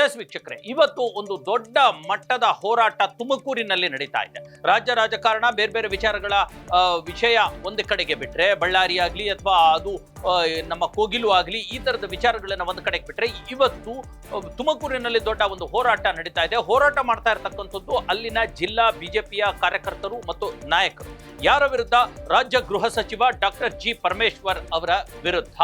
S ವೀಕ್ಷಕರೇ, ಇವತ್ತು ಒಂದು ದೊಡ್ಡ ಮಟ್ಟದ ಹೋರಾಟ ತುಮಕೂರಿನಲ್ಲಿ ನಡೀತಾ ಇದೆ. ರಾಜ್ಯ ರಾಜಕಾರಣ ಬೇರೆ ಬೇರೆ ವಿಚಾರಗಳ ವಿಷಯ ಒಂದು ಕಡೆಗೆ ಬಿಟ್ರೆ, ಬಳ್ಳಾರಿ ಆಗಲಿ ಅಥವಾ ಅದು ನಮ್ಮ ಕೋಗಿಲು ಆಗಲಿ, ಈ ತರದ ವಿಚಾರಗಳನ್ನ ಒಂದು ಕಡೆಗೆ ಬಿಟ್ರೆ, ಇವತ್ತು ತುಮಕೂರಿನಲ್ಲಿ ದೊಡ್ಡ ಒಂದು ಹೋರಾಟ ನಡೀತಾ ಇದೆ. ಹೋರಾಟ ಮಾಡ್ತಾ ಇರತಕ್ಕಂಥದ್ದು ಅಲ್ಲಿನ ಜಿಲ್ಲಾ ಬಿಜೆಪಿಯ ಕಾರ್ಯಕರ್ತರು ಮತ್ತು ನಾಯಕರು. ಯಾರ ವಿರುದ್ಧ? ರಾಜ್ಯ ಗೃಹ ಸಚಿವ ಡಾಕ್ಟರ್ ಜಿ ಪರಮೇಶ್ವರ್ ಅವರ ವಿರುದ್ಧ.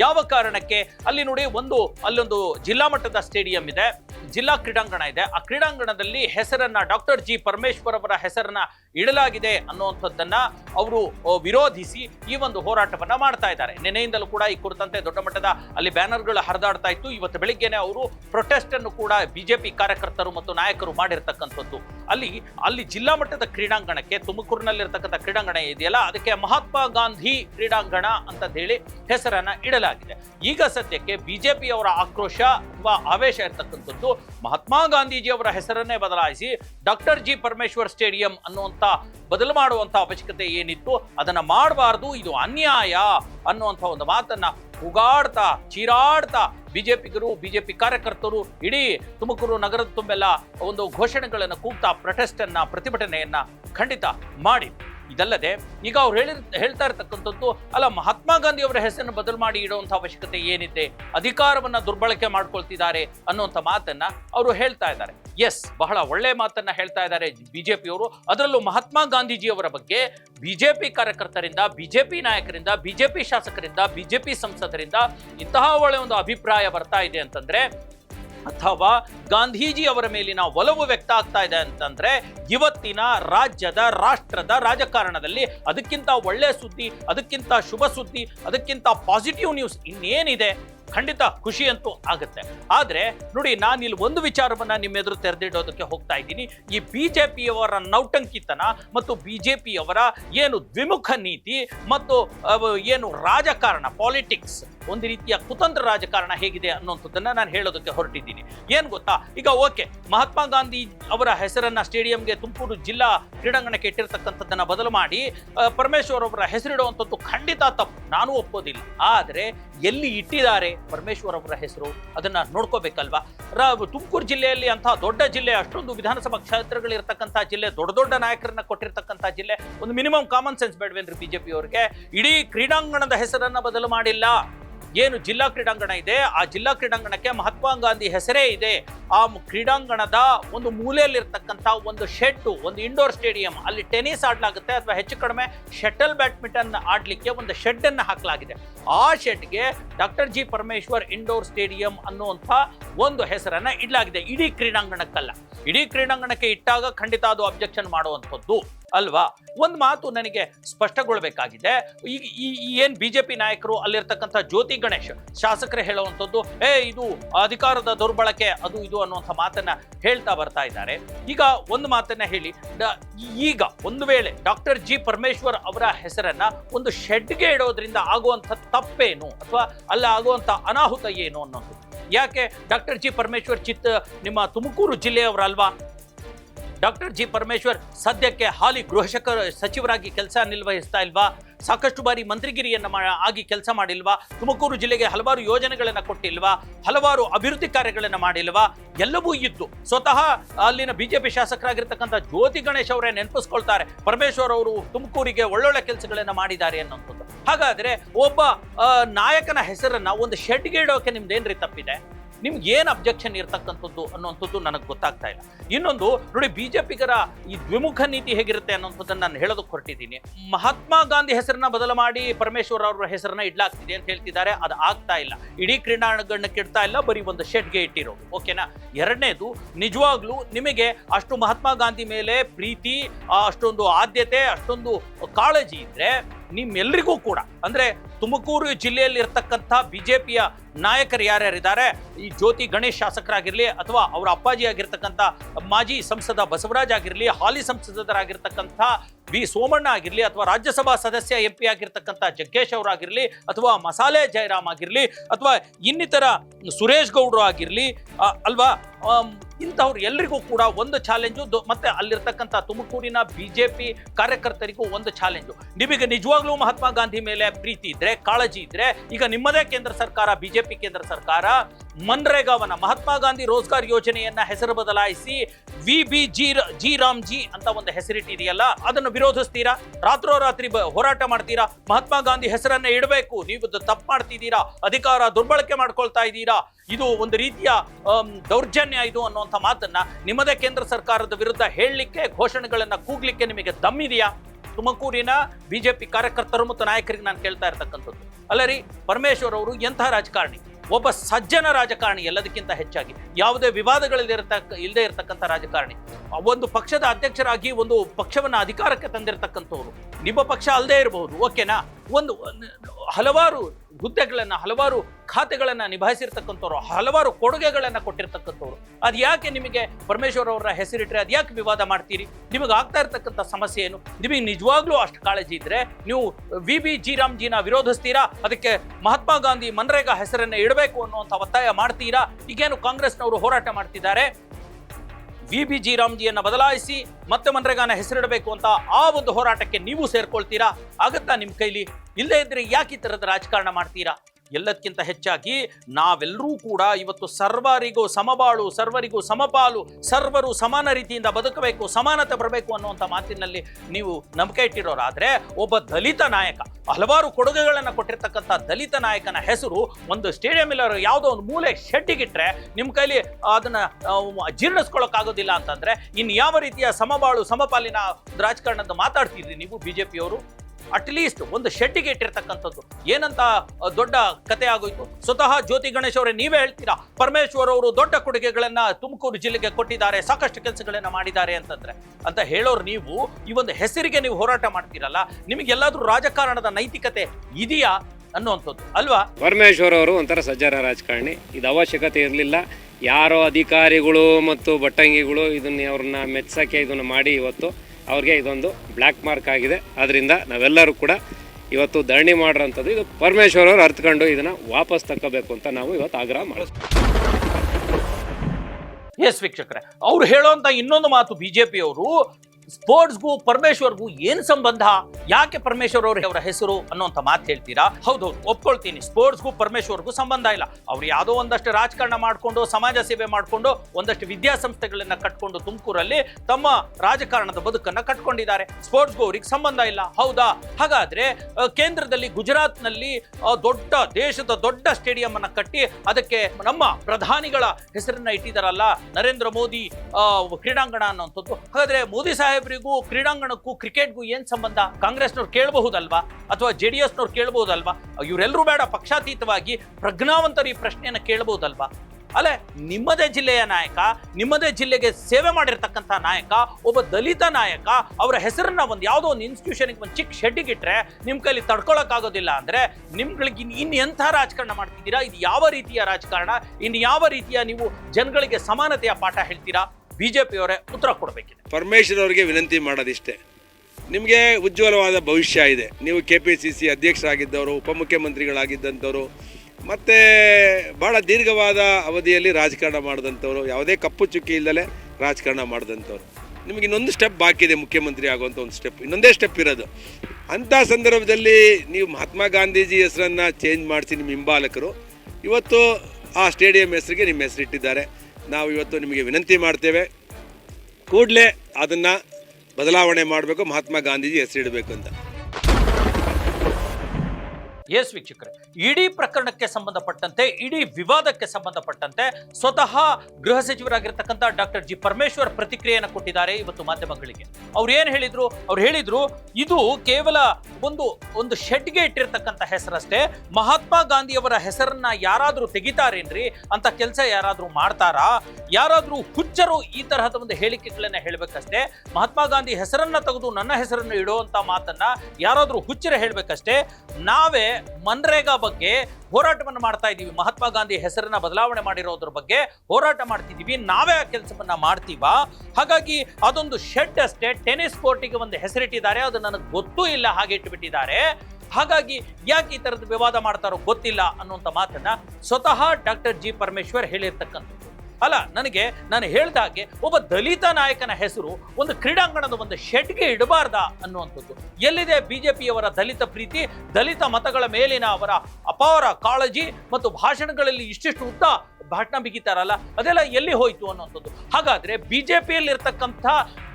ಯಾವ ಕಾರಣಕ್ಕೆ? ಅಲ್ಲಿ ನೋಡಿ ಒಂದು, ಅಲ್ಲೊಂದು ಜಿಲ್ಲಾ ಮಟ್ಟದ ಸ್ಟೇಡಿಯಂ ಇದೆ, ಜಿಲ್ಲಾ ಕ್ರೀಡಾಂಗಣ ಇದೆ. ಆ ಕ್ರೀಡಾಂಗಣದಲ್ಲಿ ಹೆಸರನ್ನ ಡಾಕ್ಟರ್ ಜಿ ಪರಮೇಶ್ವರ್ ಅವರ ಹೆಸರನ್ನ ಇಡಲಾಗಿದೆ ಅನ್ನುವಂಥದ್ದನ್ನ ಅವರು ವಿರೋಧಿಸಿ ಈ ಒಂದು ಹೋರಾಟವನ್ನ ಮಾಡ್ತಾ ಇದ್ದಾರೆ. ನಿನ್ನೆಯಿಂದಲೂ ಕೂಡ ಈ ಕುರಿತಂತೆ ದೊಡ್ಡ ಮಟ್ಟದ ಅಲ್ಲಿ ಬ್ಯಾನರ್ಗಳು ಹರಿದಾಡ್ತಾ ಇತ್ತು. ಇವತ್ತು ಬೆಳಿಗ್ಗೆನೆ ಅವರು ಪ್ರೊಟೆಸ್ಟ್ ಅನ್ನು ಕೂಡ ಬಿಜೆಪಿ ಕಾರ್ಯಕರ್ತರು ಮತ್ತು ನಾಯಕರು ಮಾಡಿರ್ತಕ್ಕಂಥದ್ದು. ಅಲ್ಲಿ ಅಲ್ಲಿ ಜಿಲ್ಲಾ ಮಟ್ಟದ ಕ್ರೀಡಾಂಗಣಕ್ಕೆ ತುಮಕೂರಿನಲ್ಲಿರ್ತಕ್ಕಂಥ ಕ್ರೀಡಾಂಗಣ ಇದೆಯಲ್ಲ, ಅದಕ್ಕೆ ಮಹಾತ್ಮ ಗಾಂಧಿ ಕ್ರೀಡಾಂಗಣ ಅಂತ ಹೇಳಿ ಹೆಸರನ್ನ ಇಡಲಾಗಿದೆ. ಈಗ ಸದ್ಯಕ್ಕೆ ಬಿಜೆಪಿಯವರ ಆಕ್ರೋಶ ಅಥವಾ ಆವೇಶ ಇರತಕ್ಕಂಥದ್ದು ಮಹಾತ್ಮ ಗಾಂಧೀಜಿ ಅವರ ಹೆಸರನ್ನೇ ಬದಲಾಯಿಸಿ ಡಾಕ್ಟರ್ ಜಿ ಪರಮೇಶ್ವರ್ ಸ್ಟೇಡಿಯಂ ಅನ್ನುವಂಥ, ಬದಲು ಮಾಡುವಂಥ ಅವಶ್ಯಕತೆ ಏನಿತ್ತು, ಅದನ್ನ ಮಾಡಬಾರ್ದು, ಇದು ಅನ್ಯಾಯ. ಅನ್ನುವಂಥ ಒಂದು ಮಾತನ್ನ ಉಗಾಡ್ತಾ, ಚೀರಾಡ್ತಾ ಜೆ ಬಿಜೆಪಿ ಕಾರ್ಯಕರ್ತರು ಇಡೀ ತುಮಕೂರು ನಗರದ ತುಂಬೆಲ್ಲ ಒಂದು ಘೋಷಣೆಗಳನ್ನು ಕೂಗ್ತಾ ಪ್ರೊಟೆಸ್ಟ್ ಪ್ರತಿಭಟನೆಯನ್ನು ಖಂಡಿತ ಮಾಡಿ. ಇದಲ್ಲದೆ ಈಗ ಅವ್ರು ಹೇಳಿ ಹೇಳ್ತಾ ಇರತಕ್ಕಂಥದ್ದು, ಅಲ್ಲ ಮಹಾತ್ಮ ಗಾಂಧಿ ಅವರ ಹೆಸರನ್ನು ಬದಲು ಮಾಡಿ ಇಡುವಂಥ ಅವಶ್ಯಕತೆ ಏನಿದೆ? ಅಧಿಕಾರವನ್ನ ದುರ್ಬಳಕೆ ಮಾಡ್ಕೊಳ್ತಿದ್ದಾರೆ ಅನ್ನುವಂಥ ಮಾತನ್ನ ಅವರು ಹೇಳ್ತಾ ಇದ್ದಾರೆ. ಎಸ್ ಬಹಳ ಒಳ್ಳೆ ಮಾತನ್ನ ಹೇಳ್ತಾ ಇದ್ದಾರೆ ಬಿಜೆಪಿಯವರು ಅದರಲ್ಲೂ ಮಹಾತ್ಮ ಗಾಂಧೀಜಿಯವರ ಬಗ್ಗೆ ಬಿಜೆಪಿ ಕಾರ್ಯಕರ್ತರಿಂದ ಬಿಜೆಪಿ ನಾಯಕರಿಂದ ಬಿಜೆಪಿ ಶಾಸಕರಿಂದ ಬಿಜೆಪಿ ಸಂಸದರಿಂದ ಇಂತಹ ಒಳ್ಳೆ ಒಂದು ಅಭಿಪ್ರಾಯ ಬರ್ತಾ ಇದೆ ಅಂತಂದ್ರೆ, ಅಥವಾ ಗಾಂಧೀಜಿ ಅವರ ಮೇಲಿನ ಒಲವು ವ್ಯಕ್ತ ಆಗ್ತಾ ಇದೆ ಅಂತಂದ್ರೆ, ಇವತ್ತಿನ ರಾಜ್ಯದ, ರಾಷ್ಟ್ರದ ರಾಜಕಾರಣದಲ್ಲಿ ಅದಕ್ಕಿಂತ ಒಳ್ಳೆ ಸುದ್ದಿ, ಅದಕ್ಕಿಂತ ಶುಭ ಸುದ್ದಿ, ಅದಕ್ಕಿಂತ ಪಾಸಿಟಿವ್ ನ್ಯೂಸ್ ಇನ್ನೇನಿದೆ? ಖಂಡಿತ ಖುಷಿ ಅಂತೂ ಆಗುತ್ತೆ. ಆದರೆ ನೋಡಿ ನಾನು ಇಲ್ಲಿ ಒಂದು ವಿಚಾರವನ್ನ ನಿಮ್ಮ ಎದುರು ತೆರೆದಿಡೋದಕ್ಕೆ ಹೋಗ್ತಾ ಇದ್ದೀನಿ. ಈ ಬಿಜೆಪಿಯವರ ನೌಟಂಕಿತನ ಮತ್ತು ಬಿಜೆಪಿಯವರ ಏನು ದ್ವಿಮುಖ ನೀತಿ ಮತ್ತು ಏನು ರಾಜಕಾರಣ ಪಾಲಿಟಿಕ್ಸ್ ಒಂದು ರೀತಿಯ ಕುತಂತ್ರ ರಾಜಕಾರಣ ಹೇಗಿದೆ ಅನ್ನುವಂಥದ್ದನ್ನ ನಾನು ಹೇಳೋದಕ್ಕೆ ಹೊರಟಿದ್ದೀನಿ. ಏನ್ ಗೊತ್ತಾ? ಈಗ ಓಕೆ, ಮಹಾತ್ಮ ಗಾಂಧಿ ಅವರ ಹೆಸರನ್ನ ಸ್ಟೇಡಿಯಂಗೆ ತುಮಕೂರು ಜಿಲ್ಲಾ ಕ್ರೀಡಾಂಗಣಕ್ಕೆ ಇಟ್ಟಿರ್ತಕ್ಕಂಥದ್ದನ್ನ ಬದಲು ಮಾಡಿ ಪರಮೇಶ್ವರ್ ಅವರ ಹೆಸರಿಡುವಂಥದ್ದು ಖಂಡಿತ ತಪ್ಪು. ನಾನು ಒಪ್ಪೋದಿಲ್ಲ. ಆದ್ರೆ ಎಲ್ಲಿ ಇಟ್ಟಿದ್ದಾರೆ ಪರಮೇಶ್ವರ್ ಅವರ ಹೆಸರು? ಅದನ್ನ ನೋಡ್ಕೋಬೇಕಲ್ವಾ? ರ, ತುಮಕೂರು ಜಿಲ್ಲೆಯಲ್ಲಿ ಅಂತಹ ದೊಡ್ಡ ಜಿಲ್ಲೆ, ಅಷ್ಟೊಂದು ವಿಧಾನಸಭಾ ಕ್ಷೇತ್ರಗಳಿರ್ತಕ್ಕಂಥ ಜಿಲ್ಲೆ, ದೊಡ್ಡ ದೊಡ್ಡ ನಾಯಕರನ್ನ ಕೊಟ್ಟಿರ್ತಕ್ಕಂಥ ಜಿಲ್ಲೆ, ಒಂದು ಮಿನಿಮಮ್ ಕಾಮನ್ ಸೆನ್ಸ್ ಬೇಡವೇನ್ರಿ ಬಿಜೆಪಿ ಅವರಿಗೆ ಇಡೀ ಕ್ರೀಡಾಂಗಣದ ಹೆಸರನ್ನ ಬದಲು ಮಾಡಿಲ್ಲ. ಏನು ಜಿಲ್ಲಾ ಕ್ರೀಡಾಂಗಣ ಇದೆ? ಆ ಜಿಲ್ಲಾ ಕ್ರೀಡಾಂಗಣಕ್ಕೆ ಮಹಾತ್ಮ ಗಾಂಧಿ ಹೆಸರೇ ಇದೆ. ಆ ಕ್ರೀಡಾಂಗಣದ ಒಂದು ಮೂಲೆಯಲ್ಲಿರ್ತಕ್ಕಂಥ ಒಂದು ಶೆಡ್ಡು ಒಂದು ಇಂಡೋರ್ ಸ್ಟೇಡಿಯಂ ಅಲ್ಲಿ ಟೆನಿಸ್ ಆಡಲಾಗುತ್ತೆ ಅಥವಾ ಹೆಚ್ಚು ಕಡಿಮೆ ಶಟಲ್ ಬ್ಯಾಡ್ಮಿಂಟನ್ ಆಡಲಿಕ್ಕೆ ಒಂದು ಶೆಡ್ ಅನ್ನು ಹಾಕಲಾಗಿದೆ. ಆ ಶೆಡ್ಗೆ doctor G Parameshwar indoor stadium ಅನ್ನುವಂಥ ಒಂದು ಹೆಸರನ್ನ ಇಡಲಾಗಿದೆ. ಇಡೀ ಕ್ರೀಡಾಂಗಣಕ್ಕಲ್ಲ. ಇಡೀ ಕ್ರೀಡಾಂಗಣಕ್ಕೆ ಇಟ್ಟಾಗ ಖಂಡಿತ ಅದು ಅಬ್ಜೆಕ್ಷನ್ ಮಾಡುವಂಥದ್ದು. ಅಲ್ವಾ? ಒಂದು ಮಾತು ನನಗೆ ಸ್ಪಷ್ಟಗೊಳ್ಬೇಕಾಗಿದೆ. ಈಗ ಈ ಏನು ಬಿ ಜೆ ಪಿ ನಾಯಕರು ಅಲ್ಲಿರ್ತಕ್ಕಂಥ ಜ್ಯೋತಿ ಗಣೇಶ್ ಶಾಸಕರೇ ಹೇಳುವಂಥದ್ದು, ಏ, ಇದು ಅಧಿಕಾರದ ದುರ್ಬಳಕೆ, ಅದು ಇದು ಅನ್ನುವಂಥ ಮಾತನ್ನ ಹೇಳ್ತಾ ಬರ್ತಾ ಇದ್ದಾರೆ. ಈಗ ಒಂದು ಮಾತನ್ನ ಹೇಳಿ ಈಗ ಒಂದು ವೇಳೆ ಡಾಕ್ಟರ್ ಜಿ ಪರಮೇಶ್ವರ್ ಅವರ ಹೆಸರನ್ನ ಒಂದು ಶೆಡ್ಗೆ ಇಡೋದ್ರಿಂದ ಆಗುವಂಥ ತಪ್ಪೇನು? ಅಥವಾ ಅಲ್ಲ, ಆಗುವಂಥ ಅನಾಹುತ ಏನು ಅನ್ನೋದು? ಯಾಕೆ ಡಾಕ್ಟರ್ ಜಿ ಪರಮೇಶ್ವರ್ ಚಿತ್ ನಿಮ್ಮ ತುಮಕೂರು ಜಿಲ್ಲೆಯವರಲ್ವಾ? ಡಾಕ್ಟರ್ ಜಿ ಪರಮೇಶ್ವರ್ ಸದ್ಯಕ್ಕೆ ಹಾಲಿ ಗೃಹ ಸಚಿವರಾಗಿ ಕೆಲಸ ನಿರ್ವಹಿಸ್ತಾ ಇಲ್ವಾ? ಸಾಕಷ್ಟು ಬಾರಿ ಮಂತ್ರಿಗಿರಿಯನ್ನು ಆಗಿ ಕೆಲಸ ಮಾಡಿಲ್ವಾ? ತುಮಕೂರು ಜಿಲ್ಲೆಗೆ ಹಲವಾರು ಯೋಜನೆಗಳನ್ನು ಕೊಟ್ಟಿಲ್ವಾ? ಹಲವಾರು ಅಭಿವೃದ್ಧಿ ಕಾರ್ಯಗಳನ್ನ ಮಾಡಿಲ್ವಾ? ಎಲ್ಲವೂ ಇತ್ತು ಸ್ವತಃ ಅಲ್ಲಿನ ಬಿಜೆಪಿ ಶಾಸಕರಾಗಿರ್ತಕ್ಕಂಥ ಜ್ಯೋತಿ ಗಣೇಶ್ ಅವರೇ ನೆನಪಿಸ್ಕೊಳ್ತಾರೆ, ಪರಮೇಶ್ವರ್ ಅವರು ತುಮಕೂರಿಗೆ ಒಳ್ಳೊಳ್ಳೆ ಕೆಲಸಗಳನ್ನ ಮಾಡಿದ್ದಾರೆ ಅನ್ನೋಂಥದ್ದು. ಹಾಗಾದ್ರೆ ಒಬ್ಬ ನಾಯಕನ ಹೆಸರನ್ನ ಒಂದು ಶೆಡ್ಗೆ ಇಡೋಕೆ ನಿಮ್ದೇನ್ರಿ ತಪ್ಪಿದೆ? ನಿಮ್ಗೆ ಏನು ಅಬ್ಜೆಕ್ಷನ್ ಇರ್ತಕ್ಕಂಥದ್ದು ಅನ್ನುವಂಥದ್ದು ನನಗೆ ಗೊತ್ತಾಗ್ತಾ ಇಲ್ಲ. ಇನ್ನೊಂದು, ನೋಡಿ ಪಿಗರ ಈ ದ್ವಿಮುಖ ನೀತಿ ಹೇಗಿರುತ್ತೆ ಅನ್ನೋಂಥದ್ದನ್ನು ನಾನು ಹೇಳೋದಕ್ಕೆ ಹೊರಟಿದ್ದೀನಿ. ಮಹಾತ್ಮ ಗಾಂಧಿ ಹೆಸರನ್ನ ಬದಲು ಮಾಡಿ ಪರಮೇಶ್ವರ್ ಅವರ ಹೆಸರನ್ನ ಇಡ್ಲಾಗ್ತಿದೆ ಅಂತ ಹೇಳ್ತಿದ್ದಾರೆ. ಅದು ಆಗ್ತಾ ಇಲ್ಲ. ಇಡೀ ಕ್ರೀಡಾಂಗಣಕ್ಕೆ ಇಡ್ತಾ ಇಲ್ಲ, ಬರೀ ಒಂದು ಶೆಡ್ಗೆ ಇಟ್ಟಿರೋದು ಓಕೆನಾ ಎರಡನೇದು, ನಿಜವಾಗ್ಲೂ ನಿಮಗೆ ಅಷ್ಟು ಮಹಾತ್ಮ ಗಾಂಧಿ ಮೇಲೆ ಪ್ರೀತಿ ಅಷ್ಟೊಂದು ಆದ್ಯತೆ, ಅಷ್ಟೊಂದು ಕಾಳಜಿ ಇದ್ರೆ ನಿಮ್ಮೆಲ್ಲರಿಗೂ ಕೂಡ, ಅಂದ್ರೆ ತುಮಕೂರು ಜಿಲ್ಲೆಯಲ್ಲಿ ಇರ್ತಕ್ಕಂಥ ಬಿಜೆಪಿಯ ನಾಯಕರು ಯಾರ್ಯಾರಿದ್ದಾರೆ? ಈ ಜ್ಯೋತಿ ಗಣೇಶ್ ಶಾಸಕರಾಗಿರಲಿ ಅಥವಾ ಅವರ ಅಪ್ಪಾಜಿ ಆಗಿರ್ತಕ್ಕಂಥ ಮಾಜಿ ಸಂಸದ ಬಸವರಾಜ್ ಆಗಿರಲಿ, ಹಾಲಿ ಸಂಸದರಾಗಿರ್ತಕ್ಕಂಥ ಬಿ ಸೋಮಣ್ಣ ಆಗಿರಲಿ ಅಥವಾ ರಾಜ್ಯಸಭಾ ಸದಸ್ಯ ಎಂ ಪಿ ಆಗಿರ್ತಕ್ಕಂಥ ಜಗ್ಗೇಶ್ ಅವರಾಗಿರಲಿ ಅಥವಾ ಮಸಾಲೆ ಜಯರಾಮ್ ಆಗಿರಲಿ ಅಥವಾ ಇನ್ನಿತರ ಸುರೇಶ್ ಗೌಡ್ರು ಆಗಿರಲಿ ಅಲ್ವಾ? ಇಂಥವ್ರು ಎಲ್ರಿಗೂ ಕೂಡ ಒಂದು ಚಾಲೆಂಜು ಮತ್ತೆ ಅಲ್ಲಿರ್ತಕ್ಕಂಥ ತುಮಕೂರಿನ ಬಿಜೆಪಿ ಕಾರ್ಯಕರ್ತರಿಗೂ ಒಂದು ಚಾಲೆಂಜು. ನಿಮಗೆ ನಿಜವಾಗ್ಲೂ ಮಹಾತ್ಮ ಗಾಂಧಿ ಮೇಲೆ ಪ್ರೀತಿ ಇದ್ರೆ ಕಾಳಜಿ ಇದ್ರೆ ಈಗ ನಿಮ್ಮದೇ ಕೇಂದ್ರ ಸರ್ಕಾರ, ಬಿಜೆಪಿ ಕೇಂದ್ರ ಸರ್ಕಾರ ಮನ್ರೇಗಾವನ್ನ ಮಹಾತ್ಮ ಗಾಂಧಿ ರೋಜ್ಗಾರ್ ಯೋಜನೆಯನ್ನ ಹೆಸರು ಬದಲಾಯಿಸಿ V B G G Ram G ಅಂತ ಒಂದು ಹೆಸರಿಟ್ಟಿದೆಯಲ್ಲ, ಅದನ್ನು ವಿರೋಧಿಸ್ತೀರಾ? ರಾತ್ರೋರಾತ್ರಿ ಹೋರಾಟ ಮಾಡ್ತೀರಾ? ಮಹಾತ್ಮ ಗಾಂಧಿ ಹೆಸರನ್ನ ಇಡಬೇಕು, ನೀವು ತಪ್ಪು ಮಾಡ್ತಿದ್ದೀರಾ? ಅಧಿಕಾರ ದುರ್ಬಳಕೆ ಮಾಡ್ಕೊಳ್ತಾ ಇದ್ದೀರಾ? ಇದು ಒಂದು ರೀತಿಯ ದೌರ್ಜನ್ಯ ಇದು ಅನ್ನುವಂಥ ಮಾತನ್ನ ನಿಮ್ಮದೇ ಕೇಂದ್ರ ಸರ್ಕಾರದ ವಿರುದ್ಧ ಹೇಳಲಿಕ್ಕೆ, ಘೋಷಣೆಗಳನ್ನ ಕೂಗ್ಲಿಕ್ಕೆ ನಿಮಗೆ ದಮ್ಮಿದೆಯಾ? ತುಮಕೂರಿನ ಬಿಜೆಪಿ ಕಾರ್ಯಕರ್ತರು ಮತ್ತು ನಾಯಕರಿಗೆ ನಾನು ಕೇಳ್ತಾ ಇರ್ತಕ್ಕಂಥದ್ದು. ಅಲ್ಲ ರೀ, ಪರಮೇಶ್ವರ್ ಅವರು ಎಂಥ ರಾಜಕಾರಣಿ? ಒಬ್ಬ ಸಜ್ಜನ ರಾಜಕಾರಣಿ ಎಲ್ಲದಕ್ಕಿಂತ ಹೆಚ್ಚಾಗಿ. ಯಾವುದೇ ವಿವಾದಗಳಲ್ಲಿ ಇರತಕ್ಕ, ಇಲ್ಲದೆ ಇರತಕ್ಕಂಥ ರಾಜಕಾರಣಿ. ಒಂದು ಪಕ್ಷದ ಅಧ್ಯಕ್ಷರಾಗಿ ಒಂದು ಪಕ್ಷವನ್ನು ಅಧಿಕಾರಕ್ಕೆ ತಂದಿರತಕ್ಕಂಥವ್ರು. ನಿಮ್ಮ ಪಕ್ಷ ಅಲ್ಲದೆ ಇರಬಹುದು, ಓಕೆನಾ? ಒಂದು, ಹಲವಾರು ಹುದ್ದೆಗಳನ್ನು, ಹಲವಾರು ಖಾತೆಗಳನ್ನು ನಿಭಾಯಿಸಿರ್ತಕ್ಕಂಥವ್ರು, ಹಲವಾರು ಕೊಡುಗೆಗಳನ್ನು ಕೊಟ್ಟಿರ್ತಕ್ಕಂಥವ್ರು. ಅದು ಯಾಕೆ ನಿಮಗೆ ಪರಮೇಶ್ವರ್ ಅವರ ಹೆಸರಿಟ್ಟರೆ ಅದು ಯಾಕೆ ವಿವಾದ ಮಾಡ್ತೀರಿ? ನಿಮಗೆ ಆಗ್ತಾ ಇರ್ತಕ್ಕಂಥ ಸಮಸ್ಯೆ ಏನು? ನಿಮಗೆ ನಿಜವಾಗ್ಲೂ ಅಷ್ಟು ಕಾಳಜಿ ಇದ್ರೆ ನೀವು ವಿ ಬಿ ಜಿ ರಾಮ್ಜಿನ ವಿರೋಧಿಸ್ತೀರಾ? ಅದಕ್ಕೆ ಮಹಾತ್ಮ ಗಾಂಧಿ ಮನ್ರೇಗಾ ಹೆಸರನ್ನು ಇಡಬೇಕು ಅನ್ನುವಂಥ ಒತ್ತಾಯ ಮಾಡ್ತೀರಾ? ಈಗೇನು ಕಾಂಗ್ರೆಸ್ನವರು ಹೋರಾಟ ಮಾಡ್ತಿದ್ದಾರೆ? ವಿ ಬಿ ಜಿ ರಾಮ್ಜಿಯನ್ನ ಬದಲಾಯಿಸಿ ಮತ್ತೆ ಮನ್ರೇಗಾನ ಹೆಸರಿಡಬೇಕು ಅಂತ ಆ ಒಂದು ಹೋರಾಟಕ್ಕೆ ನೀವು ಸೇರ್ಕೊಳ್ತೀರಾ? ಆಗತ್ತಾ ನಿಮ್ಮ ಕೈಲಿ? ಇಲ್ಲದೇ ಇದ್ರೆ ಯಾಕೆ ಈ ಥರದ ರಾಜಕಾರಣ ಮಾಡ್ತೀರಾ? ಎಲ್ಲದಕ್ಕಿಂತ ಹೆಚ್ಚಾಗಿ ನಾವೆಲ್ಲರೂ ಕೂಡ ಇವತ್ತು ಸರ್ವರಿಗೂ ಸಮಬಾಳು, ಸರ್ವರಿಗೂ ಸಮಪಾಲು, ಸರ್ವರು ಸಮಾನ ರೀತಿಯಿಂದ ಬದುಕಬೇಕು, ಸಮಾನತೆ ಬರಬೇಕು ಅನ್ನುವಂಥ ಮಾತಿನಲ್ಲಿ ನೀವು ನಂಬಿಕೆ ಇಟ್ಟಿರೋರಾದರೆ ಒಬ್ಬ ದಲಿತ ನಾಯಕ, ಹಲವಾರು ಕೊಡುಗೆಗಳನ್ನು ಕೊಟ್ಟಿರ್ತಕ್ಕಂಥ ದಲಿತ ನಾಯಕನ ಹೆಸರು ಒಂದು ಸ್ಟೇಡಿಯಂ ಇಲ್ಲ ಯಾವುದೋ ಒಂದು ಮೂಲೆ ಶೆಡ್ಡಿಗಿಟ್ರೆ ನಿಮ್ಮ ಕೈಲಿ ಅದನ್ನು ಜೀರ್ಣಿಸ್ಕೊಳ್ಳೋಕ್ಕಾಗೋದಿಲ್ಲ ಅಂತಂದರೆ ಇನ್ನು ಯಾವ ರೀತಿಯ ಸಮಬಾಳು, ಸಮಪಾಲಿನ ರಾಜಕಾರಣದ ಮಾತಾಡ್ತಿದ್ರಿ ನೀವು ಬಿಜೆಪಿಯವರು? ಅಟ್ಲೀಸ್ಟ್ ಒಂದು ಶೆಡ್ಡಿಗೆ ಇಟ್ಟಿರ್ತಕ್ಕಂಥದ್ದು ಏನಂತ ದೊಡ್ಡ ಕತೆ ಆಗೋಯ್ತು. ಸ್ವತಃ ಜ್ಯೋತಿ ಗಣೇಶ್ ಅವರೇ ನೀವೇ ಹೇಳ್ತೀರಾ? ಪರಮೇಶ್ವರ್ ಅವರು ದೊಡ್ಡ ಕೊಡುಗೆಗಳನ್ನ ತುಮಕೂರು ಜಿಲ್ಲೆಗೆ ಕೊಟ್ಟಿದ್ದಾರೆ, ಸಾಕಷ್ಟು ಕೆಲಸಗಳನ್ನ ಮಾಡಿದ್ದಾರೆ ಅಂತಂದ್ರೆ. ಅಂತ ಹೇಳೋರು ನೀವು, ಈ ಒಂದು ಹೆಸರಿಗೆ ನೀವು ಹೋರಾಟ ಮಾಡ್ತೀರಲ್ಲ, ನಿಮಗೆಲ್ಲಾದ್ರೂ ರಾಜಕಾರಣದ ನೈತಿಕತೆ ಇದೆಯಾ ಅನ್ನುವಂಥದ್ದು. ಅಲ್ವಾ? ಪರಮೇಶ್ವರ್ ಅವರು ಒಂಥರ ಸಜ್ಜರ ರಾಜಕಾರಣಿ. ಇದು ಅವಶ್ಯಕತೆ ಇರಲಿಲ್ಲ. ಯಾರೋ ಅಧಿಕಾರಿಗಳು ಮತ್ತು ಬಟ್ಟಂಗಿಗಳು ಇದನ್ನ ಅವ್ರನ್ನ ಮೆಚ್ಚಕ್ಕೆ ಇದನ್ನು ಮಾಡಿ ಇವತ್ತು ಅವ್ರಿಗೆ ಇದೊಂದು ಬ್ಲ್ಯಾಕ್ ಮಾರ್ಕ್ ಆಗಿದೆ. ಅದರಿಂದ ನಾವೆಲ್ಲರೂ ಕೂಡ ಇವತ್ತು ಧರಣಿ ಮಾಡಿರೋಂಥದ್ದು. ಇದು ಪರಮೇಶ್ವರ್ ಅವರು ಅರ್ಥಕೊಂಡು ಇದನ್ನು ವಾಪಸ್ ತಕ್ಕಬೇಕು ಅಂತ ನಾವು ಇವತ್ತು ಆಗ್ರಹ ಮಾಡ್ತೀವಿ ಎಸ್ ವೀಕ್ಷಕರೇ. ಅವ್ರು ಹೇಳೋಂತ ಇನ್ನೊಂದು ಮಾತು ಬಿಜೆಪಿ ಅವರು ಸ್ಪೋರ್ಟ್ಸ್ಗೂ ಪರಮೇಶ್ವರ್ಗೂ ಏನ್ ಸಂಬಂಧ? ಯಾಕೆ ಪರಮೇಶ್ವರ್ ಅವ್ರ ಹೆಸರು ಅನ್ನೋಂಥ ಮಾತು ಹೇಳ್ತೀರಾ? ಹೌದು ಒಪ್ಕೊಳ್ತೀನಿ. ಸ್ಪೋರ್ಟ್ಸ್ಗೂ ಪರಮೇಶ್ವರ್ಗೂ ಸಂಬಂಧ ಇಲ್ಲ. ಅವ್ರು ಯಾವುದೋ ಒಂದಷ್ಟು ರಾಜಕಾರಣ ಮಾಡಿಕೊಂಡು, ಸಮಾಜ ಸೇವೆ ಮಾಡಿಕೊಂಡು, ಒಂದಷ್ಟು ವಿದ್ಯಾಸಂಸ್ಥೆಗಳನ್ನ ಕಟ್ಕೊಂಡು ತುಮಕೂರಲ್ಲಿ ತಮ್ಮ ರಾಜಕಾರಣದ ಬದುಕನ್ನ ಕಟ್ಕೊಂಡಿದ್ದಾರೆ. ಸ್ಪೋರ್ಟ್ಸ್ಗೂ ಅವ್ರಿಗೆ ಸಂಬಂಧ ಇಲ್ಲ. ಹೌದಾ? ಹಾಗಾದ್ರೆ ಕೇಂದ್ರದಲ್ಲಿ ಗುಜರಾತ್ನಲ್ಲಿ ನಲ್ಲಿ ದೊಡ್ಡ, ದೇಶದ ದೊಡ್ಡ ಸ್ಟೇಡಿಯಂ ಅನ್ನ ಕಟ್ಟಿ ಅದಕ್ಕೆ ನಮ್ಮ ಪ್ರಧಾನಿಗಳ ಹೆಸರನ್ನ ಇಟ್ಟಿದಾರಲ್ಲ, ನರೇಂದ್ರ ಮೋದಿ ಕ್ರೀಡಾಂಗಣ ಅನ್ನುವಂಥದ್ದು ಹಾಗಾದ್ರೆ ಮೋದಿ ಸಾಹೇಬರಿಗೂ ಕ್ರೀಡಾಂಗಣಕ್ಕೂ, ಕ್ರಿಕೆಟ್ಗೂ ಏನ್ ಸಂಬಂಧ? ಕಾಂಗ್ರೆಸ್ನವ್ರು ಕೇಳಬಹುದಲ್ವಾ? ಅಥವಾ ಜೆ ಡಿ ಎಸ್ನವ್ರು ಕೇಳಬಹುದಲ್ವಾ? ಇವರೆಲ್ಲರೂ ಬೇಡ, ಪಕ್ಷಾತೀತವಾಗಿ ಪ್ರಜ್ಞಾವಂತರು ಈ ಪ್ರಶ್ನೆಯನ್ನು ಕೇಳಬಹುದಲ್ವಾ? ಅಲ್ಲೇ ನಿಮ್ಮದೇ ಜಿಲ್ಲೆಯ ನಾಯಕ, ನಿಮ್ಮದೇ ಜಿಲ್ಲೆಗೆ ಸೇವೆ ಮಾಡಿರ್ತಕ್ಕಂಥ ನಾಯಕ, ಒಬ್ಬ ದಲಿತ ನಾಯಕ, ಅವರ ಹೆಸರನ್ನ ಒಂದು ಯಾವುದೋ ಒಂದು ಇನ್ಸ್ಟಿಟ್ಯೂಷನ್ಗೆ ಒಂದು ಚಿಕ್ಕ ಶೆಡ್ಡಿಗೆ ಇಟ್ರೆ ನಿಮ್ಮ ಕೈಲಿ ತಡ್ಕೊಳಕ್ಕಾಗೋದಿಲ್ಲ ಅಂದ್ರೆ ನಿಮ್ಗಳಿಗೆ ಇನ್ ಇನ್ನು ಎಂಥ ರಾಜಕಾರಣ ಮಾಡ್ತಿದ್ದೀರಾ? ಇದು ಯಾವ ರೀತಿಯ ರಾಜಕಾರಣ? ಇನ್ನು ಯಾವ ರೀತಿಯ ನೀವು ಜನಗಳಿಗೆ ಸಮಾನತೆಯ ಪಾಠ ಹೇಳ್ತೀರಾ? ಬಿಜೆಪಿಯವರೇ ಉತ್ತರ ಕೊಡಬೇಕಿದೆ. ಪರಮೇಶ್ವರ್ ಅವರಿಗೆ ವಿನಂತಿ ಮಾಡೋದಿಷ್ಟೇ. ನಿಮಗೆ ಉಜ್ವಲವಾದ ಭವಿಷ್ಯ ಇದೆ. ನೀವು ಕೆ ಪಿ ಸಿ ಸಿ ಅಧ್ಯಕ್ಷರಾಗಿದ್ದವರು, ಉಪಮುಖ್ಯಮಂತ್ರಿಗಳಾಗಿದ್ದಂಥವರು, ಮತ್ತು ಭಾಳ ದೀರ್ಘವಾದ ಅವಧಿಯಲ್ಲಿ ರಾಜಕಾರಣ ಮಾಡಿದಂಥವ್ರು, ಯಾವುದೇ ಕಪ್ಪು ಚುಕ್ಕಿ ಇಲ್ಲದೆ ರಾಜಕಾರಣ ಮಾಡಿದಂಥವ್ರು. ನಿಮಗೆ ಇನ್ನೊಂದು ಸ್ಟೆಪ್ ಬಾಕಿ ಇದೆ ಮುಖ್ಯಮಂತ್ರಿ ಆಗುವಂಥ ಒಂದು ಸ್ಟೆಪ್ ಇನ್ನೊಂದೇ ಸ್ಟೆಪ್ ಇರೋದು. ಅಂಥ ಸಂದರ್ಭದಲ್ಲಿ ನೀವು ಮಹಾತ್ಮ ಗಾಂಧೀಜಿ ಹೆಸರನ್ನು ಚೇಂಜ್ ಮಾಡಿಸಿ ನಿಮ್ಮ ಹಿಂಬಾಲಕರು. ಇವತ್ತು ಆ ಸ್ಟೇಡಿಯಂ ಹೆಸರಿಗೆ ನಿಮ್ಮ ಹೆಸರಿಟ್ಟಿದ್ದಾರೆ. ನಾವು ಇವತ್ತು ನಿಮಗೆ ವಿನಂತಿ ಮಾಡ್ತೇವೆ ಕೂಡಲೇ ಅದನ್ನು ಬದಲಾವಣೆ ಮಾಡಬೇಕು ಮಹಾತ್ಮ ಗಾಂಧೀಜಿ ಹೆಸರಿಡಬೇಕು ಅಂತ. ಎಸ್ ವೀಕ್ಷಕರೇ, ಇಡೀ ಪ್ರಕರಣಕ್ಕೆ ಸಂಬಂಧಪಟ್ಟಂತೆ, ಇಡೀ ವಿವಾದಕ್ಕೆ ಸಂಬಂಧಪಟ್ಟಂತೆ ಸ್ವತಃ ಗೃಹ ಸಚಿವರಾಗಿರ್ತಕ್ಕಂಥ ಡಾಕ್ಟರ್ ಜಿ ಪರಮೇಶ್ವರ್ ಪ್ರತಿಕ್ರಿಯೆಯನ್ನು ಕೊಟ್ಟಿದ್ದಾರೆ ಇವತ್ತು ಮಾಧ್ಯಮಗಳಿಗೆ. ಅವ್ರು ಏನ್ ಹೇಳಿದ್ರು? ಅವ್ರು ಹೇಳಿದ್ರು, ಇದು ಕೇವಲ ಒಂದು ಒಂದು ಶೆಡ್ಗೆ ಇಟ್ಟಿರ್ತಕ್ಕಂಥ ಹೆಸರಷ್ಟೇ, ಮಹಾತ್ಮ ಗಾಂಧಿಯವರ ಹೆಸರನ್ನ ಯಾರಾದ್ರೂ ತೆಗಿತಾರೇನ್ರಿ? ಅಂತ ಕೆಲಸ ಯಾರಾದ್ರೂ ಮಾಡ್ತಾರಾ? ಯಾರಾದ್ರೂ ಹುಚ್ಚರು ಈ ತರಹದ ಒಂದು ಹೇಳಿಕೆಗಳನ್ನ ಹೇಳಬೇಕಷ್ಟೇ, ಮಹಾತ್ಮ ಗಾಂಧಿ ಹೆಸರನ್ನ ತೆಗೆದು ನನ್ನ ಹೆಸರನ್ನು ಇಡುವಂತ ಮಾತನ್ನ ಯಾರಾದ್ರೂ ಹುಚ್ಚರ ಹೇಳಬೇಕಷ್ಟೇ, ನಾವೇ ಮನ್ರೇಗಾ ಬಗ್ಗೆ ಹೋರಾಟವನ್ನು ಮಾಡ್ತಾ ಇದ್ದೀವಿ ಮಹಾತ್ಮ ಗಾಂಧಿ ಹೆಸರನ್ನ ಬದಲಾವಣೆ ಮಾಡಿರೋದ್ರ ಬಗ್ಗೆ ಹೋರಾಟ ಮಾಡ್ತಿದ್ದೀವಿ ನಾವೇ ಆ ಕೆಲಸವನ್ನ ಮಾಡ್ತೀವಾ? ಹಾಗಾಗಿ ಅದೊಂದು ಶೆಡ್ ಅಷ್ಟೇ ಟೆನಿಸ್ ಕೋರ್ಟಿಗೆ ಒಂದು ಹೆಸರಿಟ್ಟಿದ್ದಾರೆ. ಅದು ನನಗೆ ಗೊತ್ತೂ ಇಲ್ಲ ಹಾಗೆ ಇಟ್ಟುಬಿಟ್ಟಿದ್ದಾರೆ ಹಾಗಾಗಿ ಯಾಕೆ ಈ ಥರದ್ದು ವಿವಾದ ಮಾಡ್ತಾರೋ ಗೊತ್ತಿಲ್ಲ ಅನ್ನುವಂಥ ಮಾತನ್ನ ಸ್ವತಃ ಡಾಕ್ಟರ್ ಜಿ ಪರಮೇಶ್ವರ್ ಹೇಳಿರ್ತಕ್ಕಂಥದ್ದು. ಅಲ್ಲ, ನನಗೆ ನಾನು ಹೇಳ್ದಾಗೆ ಒಬ್ಬ ದಲಿತ ನಾಯಕನ ಹೆಸರು ಒಂದು ಕ್ರೀಡಾಂಗಣದ ಒಂದು ಶೆಡ್ಗೆ ಇಡಬಾರ್ದ ಅನ್ನುವಂಥದ್ದು. ಎಲ್ಲಿದೆ ಬಿಜೆಪಿಯವರ ದಲಿತ ಪ್ರೀತಿ? ದಲಿತ ಮತಗಳ ಮೇಲಿನ ಅವರ ಅಪಾರ ಕಾಳಜಿ ಮತ್ತು ಭಾಷಣಗಳಲ್ಲಿ ಇಷ್ಟಿಷ್ಟು ಉದ್ದ ಭಾಷಣ ಬಿಗಿತಾರಲ್ಲ, ಅದೆಲ್ಲ ಎಲ್ಲಿ ಹೋಯ್ತು ಅನ್ನುವಂಥದ್ದು. ಹಾಗಾದ್ರೆ ಬಿಜೆಪಿಯಲ್ಲಿ ಇರ್ತಕ್ಕಂಥ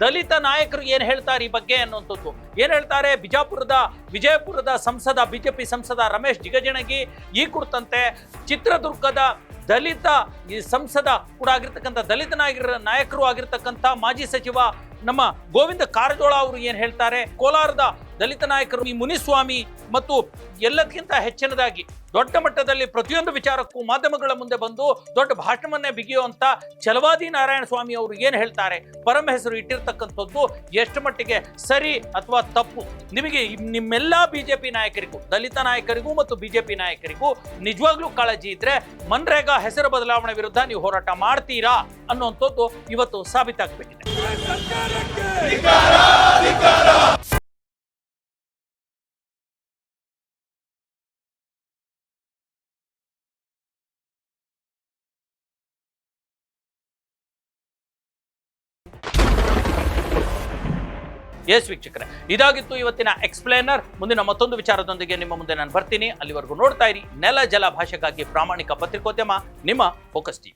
ದಲಿತ ನಾಯಕರು ಏನು ಹೇಳ್ತಾರೆ ಈ ಬಗ್ಗೆ ಅನ್ನುವಂಥದ್ದು? ಏನು ಹೇಳ್ತಾರೆ? ಬಿಜಾಪುರದ, ವಿಜಯಪುರದ ಸಂಸದ, ಬಿಜೆಪಿ ಸಂಸದ ರಮೇಶ್ ಜಿಗಜಿಣಗಿ ಈ ಕುರಿತಂತೆ ಚಿತ್ರದುರ್ಗದ ದಲಿತ, ಈ ಸಂಸದ ಕೂಡ ಆಗಿರ್ತಕ್ಕಂಥ ದಲಿತನಾಗಿರ ನಾಯಕರ ಆಗಿರ್ತಕ್ಕಂಥ ಮಾಜಿ ಸಚಿವ ನಮ್ಮ ಗೋವಿಂದ ಕಾರಜೋಳ ಅವರು ಏನು ಹೇಳ್ತಾರೆ? ಕೋಲಾರದ ದಲಿತ ನಾಯಕರು ಈ ಮುನಿಸ್ವಾಮಿ ಮತ್ತು ಎಲ್ಲಕ್ಕಿಂತ ಹೆಚ್ಚಿನದಾಗಿ ದೊಡ್ಡ ಮಟ್ಟದಲ್ಲಿ ಪ್ರತಿಯೊಂದು ವಿಚಾರಕ್ಕೂ ಮಾಧ್ಯಮಗಳ ಮುಂದೆ ಬಂದು ದೊಡ್ಡ ಭಾಷಣವನ್ನೇ ಬಿಗಿಯುವಂತ ಛಲವಾದಿ ನಾರಾಯಣ ಸ್ವಾಮಿ ಅವರು ಏನು ಹೇಳ್ತಾರೆ? ಪರಮ ಹೆಸರು ಇಟ್ಟಿರ್ತಕ್ಕಂಥದ್ದು ಎಷ್ಟು ಮಟ್ಟಿಗೆ ಸರಿ ಅಥವಾ ತಪ್ಪು? ನಿಮಗೆ ನಿಮ್ಮೆಲ್ಲ ಬಿ ಜೆ ಪಿ ನಾಯಕರಿಗೂ, ದಲಿತ ನಾಯಕರಿಗೂ ಮತ್ತು ಬಿ ಜೆ ಪಿ ನಾಯಕರಿಗೂ ನಿಜವಾಗ್ಲೂ ಕಾಳಜಿ ಇದ್ರೆ ಮನ್ರೇಗಾ ಹೆಸರು ಬದಲಾವಣೆ ವಿರುದ್ಧ ನೀವು ಹೋರಾಟ ಮಾಡ್ತೀರಾ ಅನ್ನುವಂಥದ್ದು ಇವತ್ತು ಸಾಬೀತಾಗಬೇಕಿದೆ ಎಸ್ ವೀಕ್ಷಕರೇ. ಇದಾಗಿತ್ತು ಇವತ್ತಿನ ಎಕ್ಸ್ಪ್ಲೇನರ್ ಮುಂದಿನ ಮತ್ತೊಂದು ವಿಚಾರದೊಂದಿಗೆ ನಿಮ್ಮ ಮುಂದೆ ನಾನು ಬರ್ತೀನಿ. ಅಲ್ಲಿವರೆಗೂ ನೋಡ್ತಾ ಇರಿ. ನೆಲ ಜಲ ಭಾಷೆಗಾಗಿ ಪ್ರಾಮಾಣಿಕ ಪತ್ರಿಕೋದ್ಯಮ. ನಿಮ್ಮ ಫೋಕಸ್ ಟಿವಿ